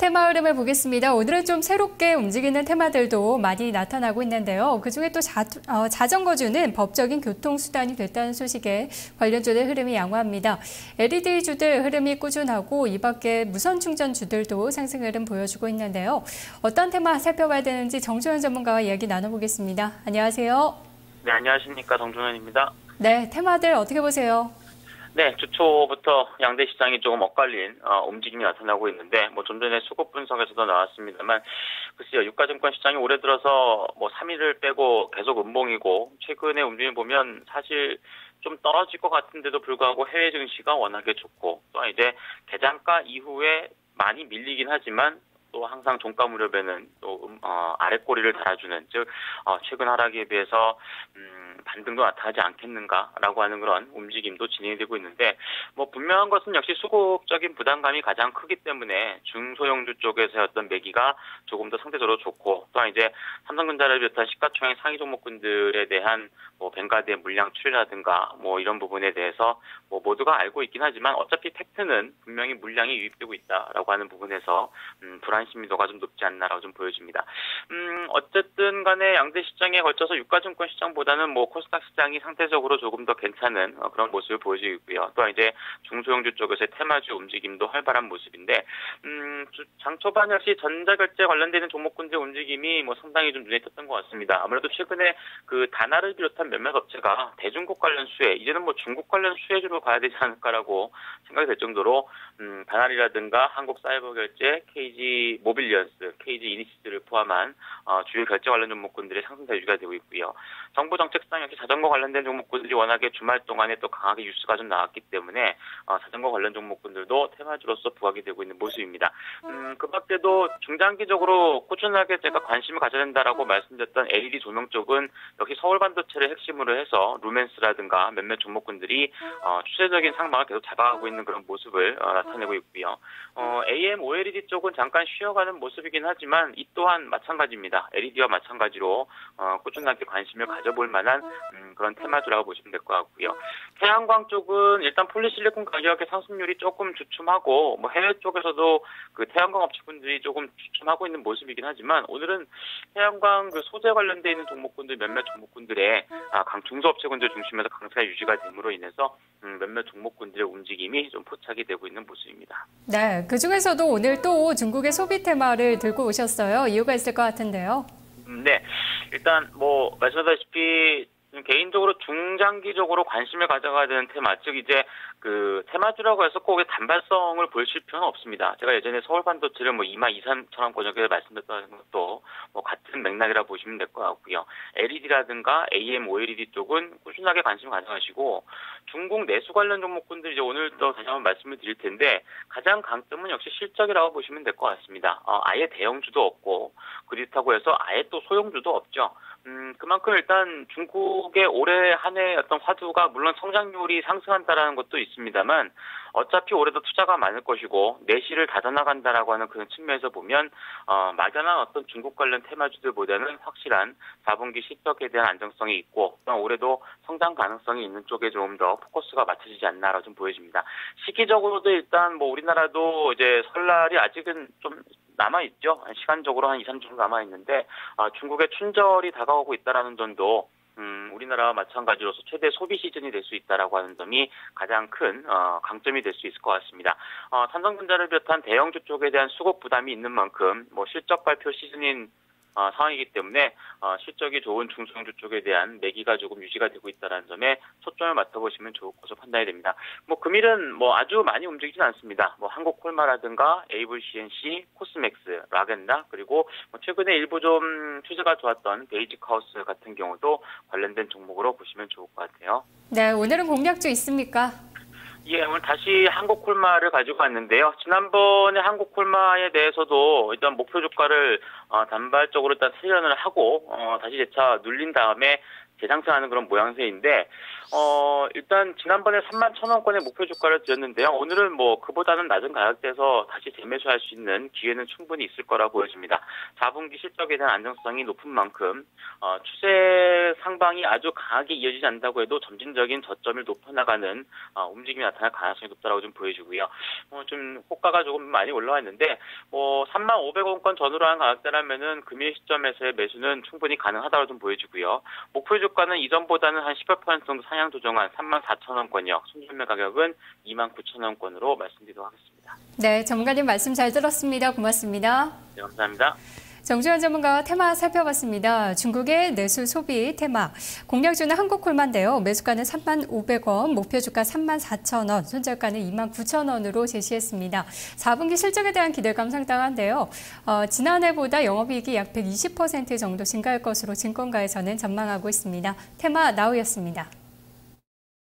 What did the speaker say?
테마 흐름을 보겠습니다. 오늘은 좀 새롭게 움직이는 테마들도 많이 나타나고 있는데요. 그중에 또 자, 어, 자전거주는 법적인 교통수단이 됐다는 소식에 관련주들 흐름이 양호합니다. LED주들 흐름이 꾸준하고 이 밖에 무선 충전주들도 상승 흐름 보여주고 있는데요. 어떤 테마 살펴봐야 되는지 정조현 전문가와 이야기 나눠보겠습니다. 안녕하세요. 네, 안녕하십니까. 정준현입니다. 네, 테마들 어떻게 보세요? 네, 주초부터 양대 시장이 조금 엇갈린 어, 움직임이 나타나고 있는데 뭐 좀 전에 수급 분석에서도 나왔습니다만 글쎄요 유가증권 시장이 올해 들어서 뭐 3일을 빼고 계속 음봉이고 최근에 움직임 보면 사실 좀 떨어질 것 같은데도 불구하고 해외 증시가 워낙에 좋고 또 이제 대장가 이후에 많이 밀리긴 하지만 또 항상 종가 무렵에는 또 음, 어, 아랫꼬리를 달아주는 즉 어, 최근 하락에 비해서 음, 반등도 나타나지 않겠는가라고 하는 그런 움직임도 진행되고 있는데 뭐 분명한 것은 역시 수급적인 부담감이 가장 크기 때문에 중소형주 쪽에서의 어떤 매기가 조금 더 상대적으로 좋고 또한 이제 삼성전자를 비롯한 시가총액 상위 종목군들에 대한 뭐 뱅가드의 물량 추이라든가 뭐 이런 부분에 대해서 뭐 모두가 알고 있긴 하지만 어차피 팩트는 분명히 물량이 유입되고 있다라고 하는 부분에서 음, 불안 심리도가 좀 높지 않나라고 좀 보여집니다. 음 어쨌든 간에 양대 시장에 걸쳐서 유가증권 시장보다는 뭐 코스닥 시장이 상대적으로 조금 더 괜찮은 어, 그런 모습을 보여주고 있고요. 또 이제 중소형주 쪽에서의 테마주 움직임도 활발한 모습인데 음, 장 초반 역시 전자결제 관련되는 종목군들 움직임이 뭐 상당히 좀 눈에 띄었던 것 같습니다. 아무래도 최근에 그 다나를 비롯한 몇몇 업체가 대중국 관련 수혜 이제는 뭐 중국 관련 수혜주로 가야 되지 않을까라고 생각이 될 정도로 음, 다나리라든가 한국 사이버 결제, KG 모빌리언스, KG 이니시스를 포함한 어, 주요 결제 관련 종목군들의 상승세 유지가 되고 있고요. 정부 정책상 역시 자전거 관련된 종목군들이 워낙에 주말 동안에 또 강하게 뉴스가 좀 나왔기 때문에 어, 자전거 관련 종목군들도 테마주로서 부각이 되고 있는 모습입니다. 음, 그 밖에도 중장기적으로 꾸준하게 제가 관심을 가져야 된다라고 말씀드렸던 LED 조명 쪽은 역시 서울 반도체를 핵심으로 해서 루멘스라든가 몇몇 종목군들이 어, 추세적인 상방을 계속 잡아가고 있는 그런 모습을 어, 나타내고 있고요. 어, AM, OLED 쪽은 잠깐 쉬어가는 모습이긴 하지만 이 또한 마찬가지입니다. LED와 마찬가지로 어, 꾸준하게 관심을 가져볼 만한 음, 그런 테마주라고 보시면 될 것 같고요. 태양광 쪽은 일단 폴리실리콘 가격의 상승률이 조금 주춤하고 뭐 해외 쪽에서도 그 태양광 업체분들이 조금 주춤하고 있는 모습이긴 하지만 오늘은 태양광 그 소재 관련돼 있는 종목군들 몇몇 종목군들의 아, 강 중소 업체군들 중심에서 강세가 유지가 됨으로 인해서 음, 몇몇 종목군들의 움직임이 좀 포착이 되고 있는 모습입니다. 네, 그 중에서도 오늘 또 중국의 소비 테마를 들고 오셨어요. 이유가 있을 것 같은데요. 음, 네, 일단 뭐 말씀하셨다시피 개인적으로 중장기적으로 관심을 가져가야 되는 테마, 즉 이제 그 테마주라고 해서 꼭 단발성을 보실 필요는 없습니다. 제가 예전에 서울 반도체를 뭐 2마 2, 3처럼 권역에 말씀드렸던 것도 뭐 같은 맥락이라 보시면 될 것 같고요. LED라든가 AM, OLED 쪽은 꾸준하게 관심을 가져가시고 중국 내수 관련 종목군들 이제 오늘 또 다시 한번 말씀을 드릴 텐데 가장 강점은 역시 실적이라고 보시면 될 것 같습니다. 어, 아예 대형주도 없고 그렇다고 해서 아예 또 소형주도 없죠. 음, 그만큼 일단 중국의 올해 한 해 어떤 화두가 물론 성장률이 상승한다라는 것도 있 습니다만 어차피 올해도 투자가 많을 것이고 내실을 닫아나간다라고 하는 그런 측면에서 보면 어, 막연한 어떤 중국 관련 테마주들보다는 확실한 4분기 실적에 대한 안정성이 있고 또 올해도 성장 가능성이 있는 쪽에 좀 더 포커스가 맞춰지지 않나라고 좀 보여집니다. 시기적으로도 일단 뭐 우리나라도 이제 설날이 아직은 좀 남아 있죠. 시간적으로 한 2, 3주 정도 남아 있는데 아, 중국의 춘절이 다가오고 있다라는 점도 음, 우리나라와 마찬가지로서 최대 소비 시즌이 될 수 있다라고 하는 점이 가장 큰 어, 강점이 될 수 있을 것 같습니다. 어, 삼성전자를 비롯한 대형주 쪽에 대한 수급 부담이 있는 만큼 뭐 실적 발표 시즌인 어, 상황이기 때문에 어, 실적이 좋은 중소형주 쪽에 대한 매기가 조금 유지가 되고 있다는 점에 초점을 맞춰보시면 좋을 것으로 판단이 됩니다. 뭐 금일은 뭐 아주 많이 움직이진 않습니다. 뭐 한국콜마라든가 에이블CNC, 코스맥스, 라겐다 그리고 뭐 최근에 일부 좀 추세가 좋았던 베이직하우스 같은 경우도 관련된 종목으로 보시면 좋을 것 같아요. 네, 오늘은 공략주 있습니까? 예, 오늘 다시 한국 콜마를 가지고 왔는데요. 지난번에 한국 콜마에 대해서도 일단 목표 주가를 어, 단발적으로 일단 세련을 하고 어, 다시 재차 눌린 다음에 재상승하는 그런 모양새인데 어, 일단 지난번에 3만 1,000원권의 목표 주가를 드렸는데요. 오늘은 뭐 그보다는 낮은 가격대에서 다시 재매수할 수 있는 기회는 충분히 있을 거라 보여집니다. 4분기 실적에 대한 안정성이 높은 만큼 어, 추세 상방이 아주 강하게 이어지지 않는다고 해도 점진적인 저점을 높여나가는 어, 움직임이 나타날 가능성이 높다라고 좀 보여지고요. 어, 좀 호가가 조금 많이 올라와 있는데 뭐 3만 500원권 전후로 한 가격대라 면은 금일 시점에서의 매수는 충분히 가능하다고 좀 보여지고요. 목표 주가는 이전보다는 한10% 정도 상향 조정한 3만 4천 원권이요. 손절매 가격은 2만 9천 원권으로 말씀드리도록 하겠습니다. 네, 전문가님 말씀 잘 들었습니다. 고맙습니다. 네, 감사합니다. 정주현 전문가와 테마 살펴봤습니다. 중국의 내수 소비 테마. 공략주는 한국콜만데요. 매수가는 3만 500원, 목표 주가 3만 4천 원, 손절가는 2만 9천 원으로 제시했습니다. 4분기 실적에 대한 기대감 상당한데요. 어, 지난해보다 영업이익이 약 120% 정도 증가할 것으로 증권가에서는 전망하고 있습니다. 테마 나우였습니다.